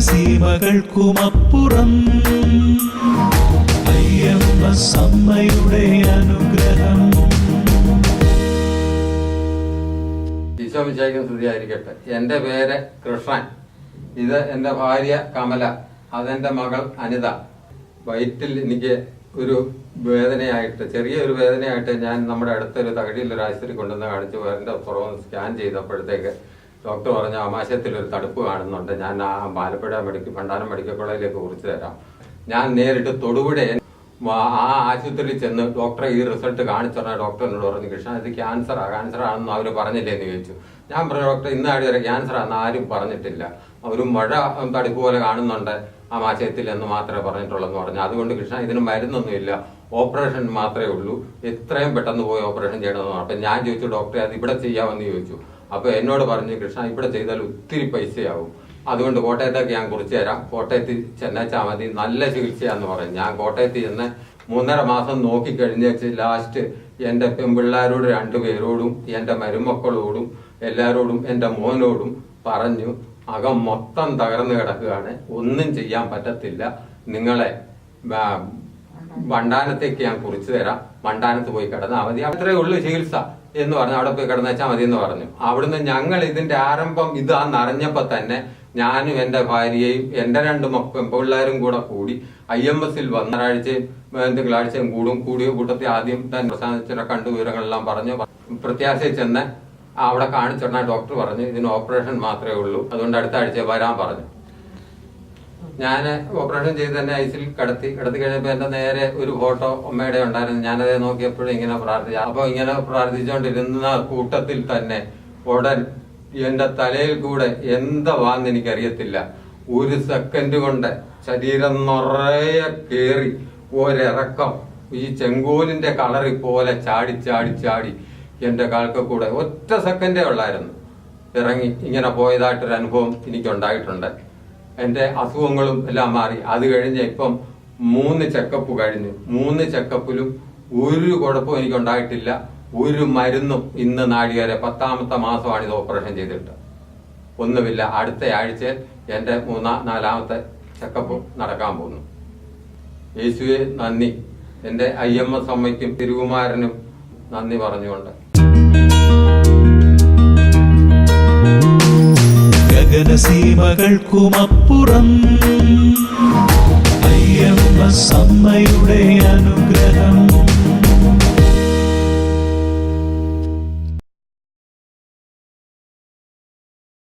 ഗഗനസീമകൾക്കുമപ്പുറം അയ്യപ്പ സമ്മയുടെ അനുഗ്രഹം. ഈശോ വിചാരിക്കുന്ന സ്തുതിയായിരിക്കട്ടെ. എന്റെ പേര് കൃഷ്ണൻ. ഇത് എന്റെ ഭാര്യ കമല. അതെന്റെ മകൾ അനിത. വയറ്റിൽ എനിക്ക് ഒരു വേദനയായിട്ട് ചെറിയൊരു വേദനയായിട്ട് ഞാൻ നമ്മുടെ അടുത്തൊരു തകഴിയിൽ ഒരു ആശുപത്രി കൊണ്ടുവന്ന് കാണിച്ചു വേറെ പുറം സ്കാൻ ചെയ്തപ്പോഴത്തേക്ക് ഡോക്ടർ പറഞ്ഞ ആമാശയത്തിൽ ഒരു തടുപ്പ് കാണുന്നുണ്ട്. ഞാൻ ആ ആലപ്പുഴ മെഡിക്കൽ ഭണ്ഡാരം മെഡിക്കൽ കോളേജിലേക്ക് കുറിച്ച് തരാം. ഞാൻ നേരിട്ട് തൊടുപുഴ ആ ആശുപത്രിയിൽ ചെന്ന് ഡോക്ടറെ ഈ റിസൾട്ട് കാണിച്ചോണ്ടാ ഡോക്ടർ എന്നോട് പറഞ്ഞു കൃഷ്ണ ഇത് ക്യാൻസറാ ക്യാൻസർ ആണെന്ന് അവർ പറഞ്ഞില്ലേ? എന്ന് ചോദിച്ചു. ഞാൻ പറഞ്ഞു ഡോക്ടർ ഇന്ന് ആടി വരെ ക്യാൻസർ ആണെന്ന് ആരും പറഞ്ഞിട്ടില്ല. ഒരു മഴ തടിപ്പ് പോലെ കാണുന്നുണ്ട് ആ മാശയത്തിൽ എന്ന് മാത്രമേ പറഞ്ഞിട്ടുള്ളൂ പറഞ്ഞു. അതുകൊണ്ട് കൃഷ്ണ ഇതിന് മരുന്നൊന്നുമില്ല. ഓപ്പറേഷൻ മാത്രമേ ഉള്ളൂ. എത്രയും പെട്ടെന്ന് പോയി ഓപ്പറേഷൻ ചെയ്യണമെന്ന് പറഞ്ഞു. അപ്പം ഞാൻ ചോദിച്ചു ഡോക്ടറെ അത് ഇവിടെ ചെയ്യാമെന്ന് ചോദിച്ചു. അപ്പൊ എന്നോട് പറഞ്ഞു കൃഷ്ണ ഇവിടെ ചെയ്താൽ ഒത്തിരി പൈസയാവും. അതുകൊണ്ട് കോട്ടയത്തേക്ക് ഞാൻ കുറിച്ച് തരാം. കോട്ടയത്ത് ചെന്നേച്ചാൽ മതി. നല്ല ചികിത്സയാന്ന് പറയും ഞാൻ കോട്ടയത്ത് ചെന്ന് മൂന്നര മാസം നോക്കി കഴിഞ്ഞേച്ച് ലാസ്റ്റ് എന്റെ പെൺപിള്ളാരോട് രണ്ടുപേരോടും എന്റെ മരുമക്കളോടും എല്ലാവരോടും എന്റെ മോനോടും പറഞ്ഞു അകം മൊത്തം തകർന്നു കിടക്കുകയാണ്. ഒന്നും ചെയ്യാൻ പറ്റത്തില്ല. നിങ്ങളെ വണ്ടാനത്തേക്ക് ഞാൻ കുറിച്ചു തരാം. വണ്ടാനത്ത് പോയി കിടന്നാൽ മതി. അത്രേ ഉള്ളൂ ചികിത്സ. എന്ന് പറഞ്ഞു അവിടെ പോയി കിടന്നുവെച്ചാൽ മതി എന്ന് പറഞ്ഞു. അവിടുന്ന് ഞങ്ങൾ ഇതിന്റെ ആരംഭം ഇതാന്ന് അറിഞ്ഞപ്പോ തന്നെ ഞാനും എന്റെ ഭാര്യയും എന്റെ രണ്ട് പിള്ളേരും കൂടെ കൂടി ഐ എം എസിൽ വന്നാഴ്ചയും തിങ്കളാഴ്ചയും കൂടും. കൂടിയ കൂട്ടത്തിൽ ആദ്യം തന്നെ പ്രസാദിച്ചിട്ട് കണ്ടു വിവരങ്ങളെല്ലാം പറഞ്ഞു. പ്രത്യാശയിൽ ചെന്ന് അവിടെ കാണിച്ചിടണ ഡോക്ടർ പറഞ്ഞു ഇതിന് ഓപ്പറേഷൻ മാത്രമേ ഉള്ളൂ. അതുകൊണ്ട് അടുത്ത ആഴ്ച വരാൻ പറഞ്ഞു. ഞാൻ ഓപ്പറേഷൻ ചെയ്ത് തന്നെ ഐസിൽ കടത്തി കിടത്തി കഴിഞ്ഞപ്പോൾ എന്റെ നേരെ ഒരു ഫോട്ടോ അമ്മയുടെ ഉണ്ടായിരുന്നു. ഞാനത് നോക്കിയപ്പോഴും ഇങ്ങനെ പ്രാർത്ഥിച്ചു അപ്പൊ ഇങ്ങനെ പ്രാർത്ഥിച്ചുകൊണ്ടിരുന്ന കൂട്ടത്തിൽ തന്നെ ഉടൻ എന്റെ തലയിൽ കൂടെ എന്താ വാന്ന് എനിക്കറിയത്തില്ല. ഒരു സെക്കൻഡ് കൊണ്ട് ശരീരം നിറയെ കേറി ഒരിറക്കം. ഈ ചെങ്കോലിന്റെ കളറി പോലെ ചാടി ചാടി ചാടി എന്റെ കാൽക്ക് കൂടെ ഒറ്റ സെക്കൻഡേ ഉള്ളായിരുന്നു. ഇറങ്ങി ഇങ്ങനെ പോയതായിട്ടൊരു അനുഭവം എനിക്കുണ്ടായിട്ടുണ്ട്. എന്റെ അസുഖങ്ങളും എല്ലാം മാറി. അത് കഴിഞ്ഞ് ഇപ്പം മൂന്ന് ചെക്കപ്പ് കഴിഞ്ഞു. മൂന്ന് ചെക്കപ്പിലും ഒരു കുഴപ്പവും എനിക്ക് ഉണ്ടായിട്ടില്ല ഒരു മരുന്നും ഇന്ന് നാഴികരെ പത്താമത്തെ മാസമാണ് ഇത് ഓപ്പറേഷൻ ചെയ്തിട്ട്. ഒന്നുമില്ല. അടുത്ത ആഴ്ച എന്റെ മൂന്നാ നാലാമത്തെ ചെക്കപ്പ് നടക്കാൻ പോകുന്നു. യേശുവെ നന്ദി. എന്റെ എസ് അമ്മയ്ക്കും തിരുകുമാരനും നന്ദി പറഞ്ഞുകൊണ്ട്. ഗഗനസീമകൾക്കുമപ്പുറം അയ്യമ്മ സമ്മയുടെ അനുഗ്രഹം.